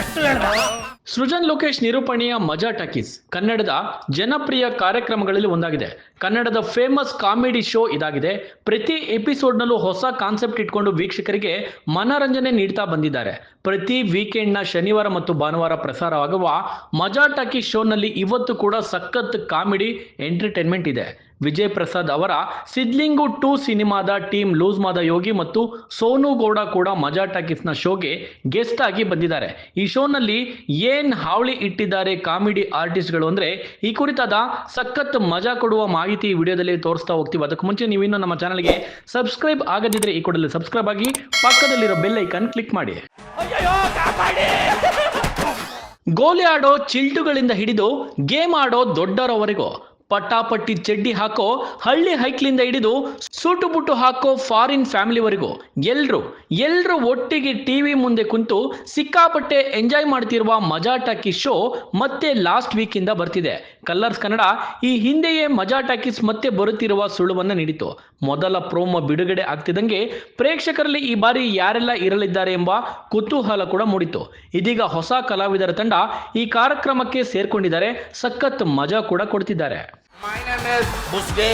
ಅಷ್ಟು ಹೇಳ್ದ. ಸೃಜನ್ ಲೋಕೇಶ್ ನಿರೂಪಣೆಯ ಮಜಾ ಟಾಕೀಸ್. ಕನ್ನಡದ ಜನಪ್ರಿಯ ಕಾರ್ಯಕ್ರಮಗಳಲ್ಲಿ ಒಂದಾಗಿದೆ. ಕನ್ನಡದ ಫೇಮಸ್ ಕಾಮಿಡಿ ಶೋ ಇದಾಗಿದೆ. ಪ್ರತಿ ಎಪಿಸೋಡ್ನಲ್ಲೂ ಹೊಸ ಕಾನ್ಸೆಪ್ಟ್ ಇಟ್ಕೊಂಡು ವೀಕ್ಷಕರಿಗೆ ಮನರಂಜನೆ ನೀಡ್ತಾ ಬಂದಿದ್ದಾರೆ. ಪ್ರತಿ ವೀಕೆಂಡ್ನ ಶನಿವಾರ ಮತ್ತು ಭಾನುವಾರ ಪ್ರಸಾರವಾಗುವ ಮಜಾ ಟಾಕೀಸ್ ಶೋನಲ್ಲಿ ಇವತ್ತು ಕೂಡ ಸಖತ್ ಕಾಮಿಡಿ ಎಂಟರ್ಟೈನ್ಮೆಂಟ್ ಇದೆ. ವಿಜಯ್ ಪ್ರಸಾದ್ ಅವರ ಸಿದ್ಲಿಂಗು ಟು ಸಿನಿಮಾದ ಟೀಮ್ ಲೂಸ್ ಮಾದ ಯೋಗಿ ಮತ್ತು ಸೋನು ಗೌಡ ಕೂಡ ಮಜಾ ಟಾಕೀಸ್ನ ಶೋಗೆ ಗೆಸ್ಟ್ ಆಗಿ ಬಂದಿದ್ದಾರೆ. ಈ ಶೋನಲ್ಲಿ ಏನ್ ಹಾವಳಿ ಇಟ್ಟಿದ್ದಾರೆ ಕಾಮಿಡಿ ಆರ್ಟಿಸ್ಟ್ಗಳು ಅಂದ್ರೆ ಈ ಕುರಿತಾದ ಸಖತ್ ಮಜಾ ಕೊಡುವ ಮಾಹಿತಿ ಈ ವಿಡಿಯೋದಲ್ಲಿ ತೋರಿಸ್ತಾ ಹೋಗ್ತೀವಿ. ಅದಕ್ಕೆ ಮುಂಚೆ ನೀವಿನ್ನು ನಮ್ಮ ಚಾನಲ್ಗೆ ಸಬ್ಸ್ಕ್ರೈಬ್ ಆಗದಿದ್ರೆ ಈ ಕೂಡಲೇ ಸಬ್ಸ್ಕ್ರೈಬ್ ಆಗಿ ಪಕ್ಕದಲ್ಲಿರೋ ಬೆಲ್ ಐಕನ್ ಕ್ಲಿಕ್ ಮಾಡಿ. ಗೋಲಿ ಆಡೋ ಚಿಲ್ಟುಗಳಿಂದ ಹಿಡಿದು ಗೇಮ್ ಆಡೋ ದೊಡ್ಡರವರೆಗೂ ಪಟ್ಟಾಪಟ್ಟಿ ಚಡ್ಡಿ ಹಾಕೋ, ಹಳ್ಳಿ ಹೈಕ್ಲಿಂದ ಹಿಡಿದು ಸೂಟು ಬುಟ್ಟು ಹಾಕೋ ಫಾರಿನ್ ಫ್ಯಾಮಿಲಿವರೆಗೂ ಎಲ್ರು ಎಲ್ರು ಒಟ್ಟಿಗೆ ಟಿವಿ ಮುಂದೆ ಕುಂತು ಸಿಕ್ಕಾಪಟ್ಟೆ ಎಂಜಾಯ್ ಮಾಡ್ತಿರುವ ಮಜಾ ಟಾಕೀಸ್ ಶೋ ಮತ್ತೆ ಲಾಸ್ಟ್ ವೀಕ್ ಇಂದ ಬರ್ತಿದೆ. ಕಲ್ಲರ್ಸ್ ಕನ್ನಡ ಈ ಹಿಂದೆಯೇ ಮಜಾ ಟಾಕೀಸ್ ಮತ್ತೆ ಬರುತ್ತಿರುವ ಸುಳುವನ್ನ ನೀಡಿತು ಮೊದಲ ಪ್ರೋಮೋ ಬಿಡುಗಡೆ ಆಗ್ತಿದ್ದಂಗೆ ಪ್ರೇಕ್ಷಕರಲ್ಲಿ ಈ ಬಾರಿ ಯಾರೆಲ್ಲ ಇರಲಿದ್ದಾರೆ ಎಂಬ ಕುತೂಹಲ ಕೂಡ ಮೂಡಿತು ಇದೀಗ ಹೊಸ ಕಲಾವಿದರ ತಂಡ ಈ ಕಾರ್ಯಕ್ರಮಕ್ಕೆ ಸೇರ್ಕೊಂಡಿದ್ದಾರೆ. ಸಖತ್ ಮಜಾ ಕೂಡ ಕೊಡ್ತಿದ್ದಾರೆ. ಮೈನಸ್ ಮುಸ್ಗೆ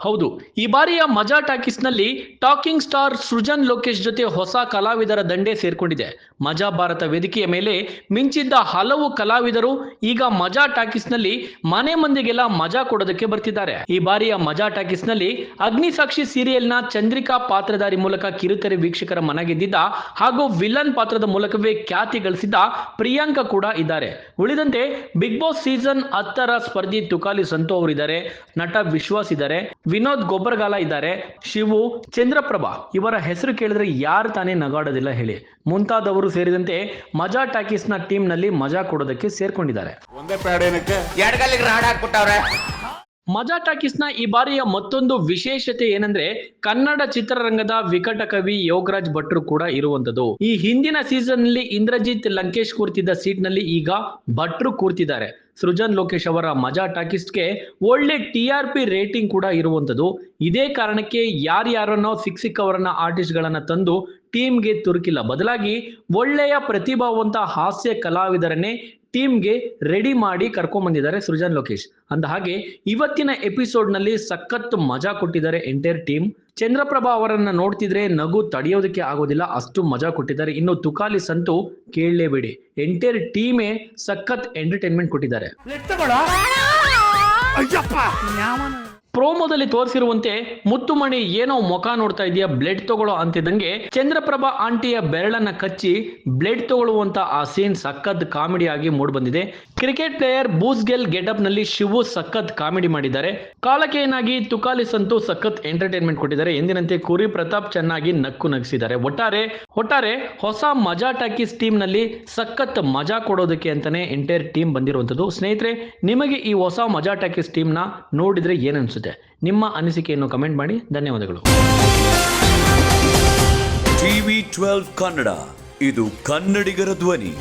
ಹೌದು. ಈ ಬಾರಿಯ ಮಜಾ ಟಾಕೀಸ್ನಲ್ಲಿ ಟಾಕಿಂಗ್ ಸ್ಟಾರ್ ಸೃಜನ್ ಲೋಕೇಶ್ ಜೊತೆ ಹೊಸ ಕಲಾವಿದರ ದಂಡೆ ಸೇರ್ಕೊಂಡಿದೆ. ಮಜಾ ಭಾರತ ವೇದಿಕೆಯ ಮೇಲೆ ಮಿಂಚಿದ್ದ ಹಲವು ಕಲಾವಿದರು ಈಗ ಮಜಾ ಟಾಕೀಸ್ನಲ್ಲಿ ಮನೆ ಮಂದಿಗೆಲ್ಲ ಮಜಾ ಕೊಡೋದಕ್ಕೆ ಬರ್ತಿದ್ದಾರೆ. ಈ ಬಾರಿಯ ಮಜಾ ಟಾಕೀಸ್ನಲ್ಲಿ ಅಗ್ನಿಸಾಕ್ಷಿ ಸೀರಿಯಲ್ನ ಚಂದ್ರಿಕಾ ಪಾತ್ರಧಾರಿ ಮೂಲಕ ಕಿರುತೆರೆ ವೀಕ್ಷಕರ ಮನಗೆದ್ದಿದ್ದ ಹಾಗೂ ವಿಲನ್ ಪಾತ್ರದ ಮೂಲಕವೇ ಖ್ಯಾತಿ ಗಳಿಸಿದ್ದ ಪ್ರಿಯಾಂಕಾ ಕೂಡ ಇದ್ದಾರೆ. ಉಳಿದಂತೆ ಬಿಗ್ ಬಾಸ್ ಸೀಸನ್ ಹತ್ತರ ಸ್ಪರ್ಧಿ ತುಕಾಲಿ ಸಂತು ಅವರಿದ್ದಾರೆ. ನಟ ವಿಶ್ವಾಸ್ ಇದ್ದಾರೆ. ವಿನೋದ್ ಗೊಬ್ಬರಗಾಲ ಇದ್ದಾರೆ. ಶಿವು ಚಂದ್ರಪ್ರಭಾ ಇವರ ಹೆಸರು ಕೇಳಿದ್ರೆ ಯಾರು ತಾನೇ ನಗಾಡೋದಿಲ್ಲ ಹೇಳಿ. ಮುಂತಾದವರು ಸೇರಿದಂತೆ ಮಜಾ ಟಾಕೀಸ್ನ ಟೀಮ್ನಲ್ಲಿ ಮಜಾ ಕೊಡೋದಕ್ಕೆ ಸೇರ್ಕೊಂಡಿದ್ದಾರೆ. ಮಜಾ ಟಾಕೀಸ್ನ ಎಡಗಲ್ಲಿಗೆ ರಾಡ್ ಹಾಕ್ಬಿಟ್ಟವ್ರೆ. ಮಜಾ ಟಾಕೀಸ್ನ ಈ ಬಾರಿಯ ಮತ್ತೊಂದು ವಿಶೇಷತೆ ಏನಂದ್ರೆ ಕನ್ನಡ ಚಿತ್ರರಂಗದ ವಿಕಟ ಕವಿ ಯೋಗರಾಜ್ ಭಟ್ರು ಕೂಡ ಇರುವಂತದ್ದು ಈ ಹಿಂದಿನ ಸೀಸನ್ನಲ್ಲಿ ಇಂದ್ರಜಿತ್ ಲಂಕೇಶ್ ಕೂರ್ತಿದ್ದ ಸೀಟ್ನಲ್ಲಿ ಈಗ ಭಟ್ರು ಕೂರ್ತಿದ್ದಾರೆ. ಸೃಜನ್ ಲೋಕೇಶ್ ಅವರ ಮಜಾ ಟಾಕಿಸ್ಟ್ಗೆ ಒಳ್ಳೆ ಟಿ ಆರ್ ಪಿ ರೇಟಿಂಗ್ ಕೂಡ ಇರುವಂಥದ್ದು. ಇದೇ ಕಾರಣಕ್ಕೆ ಯಾರ್ಯಾರನ್ನೋ ಸಿಕ್ ಸಿಕ್ಕವರನ್ನ ಆರ್ಟಿಸ್ಟ್ಗಳನ್ನ ತಂದು ಟೀಮ್ಗೆ ತುರುಕಿಲ್ಲ. ಬದಲಾಗಿ ಒಳ್ಳೆಯ ಪ್ರತಿಭಾವಂತ ಹಾಸ್ಯ ಕಲಾವಿದರನ್ನೇ ಟೀಮ್ಗೆ ರೆಡಿ ಮಾಡಿ ಕರ್ಕೊಂಡ್ ಸೃಜನ್ ಲೋಕೇಶ್. ಅಂದ ಹಾಗೆ ಇವತ್ತಿನ ಎಪಿಸೋಡ್ನಲ್ಲಿ ಸಖತ್ ಮಜಾ ಕೊಟ್ಟಿದ್ದಾರೆ ಎಂಟೈರ್ ಟೀಮ್. ಚಂದ್ರಪ್ರಭಾ ಅವರನ್ನ ನೋಡ್ತಿದ್ರೆ ನಗು ತಡೆಯೋದಕ್ಕೆ ಆಗೋದಿಲ್ಲ ಅಷ್ಟು ಮಜಾ ಕೊಟ್ಟಿದ್ದಾರೆ. ಇನ್ನು ತುಕಾಲಿ ಸಂತು ಕೇಳಲೇಬೇಡಿ. ಎಂಟೈರ್ ಟೀಮೇ ಸಖತ್ ಎಂಟರ್ಟೈನ್ಮೆಂಟ್ ಕೊಟ್ಟಿದ್ದಾರೆ. ಪ್ರೋಮೋದಲ್ಲಿ ತೋರಿಸಿರುವಂತೆ, ಮುತ್ತುಮಣಿ, ಏನೋ ಮುಖ ನೋಡ್ತಾ ಇದೆಯಾ, ಬ್ಲಡ್ ತಗೊಳ್ಳೋ ಅಂತಿದ್ದಂಗೆ, ಚಂದ್ರಪ್ರಭಾ ಆಂಟಿಯ ಬೆರಳನ್ನ ಕಚ್ಚಿ, ಬ್ಲಡ್ ತಗೊಳ್ಳುವಂತ ಆ ಸೀನ್ ಸಖತ್ ಕಾಮಿಡಿ ಆಗಿ ಮೂಡ್ ಬಂದಿದೆ ಕ್ರಿಕೆಟ್ ಪ್ಲೇಯರ್ ಬೂಸ್ಗೆಲ್ ಗೆಟಪ್ನಲ್ಲಿ ಶಿವು ಸಖತ್ ಕಾಮಿಡಿ ಮಾಡಿದ್ದಾರೆ. ಕಾಲಕ್ಕೆ ಏನಾಗಿ ತುಕಾಲಿ ಸಂತು ಸಖತ್ ಎಂಟರ್ಟೈನ್ಮೆಂಟ್ ಕೊಟ್ಟಿದ್ದಾರೆ. ಎಂದಿನಂತೆ ಕುರಿ ಪ್ರತಾಪ್ ಚೆನ್ನಾಗಿ ನಕ್ಕು ನಗಿಸಿದ್ದಾರೆ. ಒಟ್ಟಾರೆ ಒಟ್ಟಾರೆ, ಹೊಸ ಮಜಾ ಟಾಕೀಸ್ ಟೀಮ್ನಲ್ಲಿ ಸಖತ್ ಮಜಾ ಕೊಡೋದಕ್ಕೆ ಅಂತಾನೆ ಎಂಟೈರ್ ಟೀಮ್ ಬಂದಿರುವಂತದ್ದು ಸ್ನೇಹಿತರೆ, ನಿಮಗೆ ಈ ಹೊಸ ಮಜಾ ಟಾಕೀಸ್ ಟೀಮ್ನ ನೋಡಿದ್ರೆ ಏನ್ ಅನ್ಸುತ್ತೆ ನಿಮ್ಮ ಅನಿಸಿಕೆಯನ್ನು ಕಮೆಂಟ್ ಮಾಡಿ. ಧನ್ಯವಾದಗಳು. TV twelve Kannada. ಇದು ಕನ್ನಡಿಗರ ಧ್ವನಿ.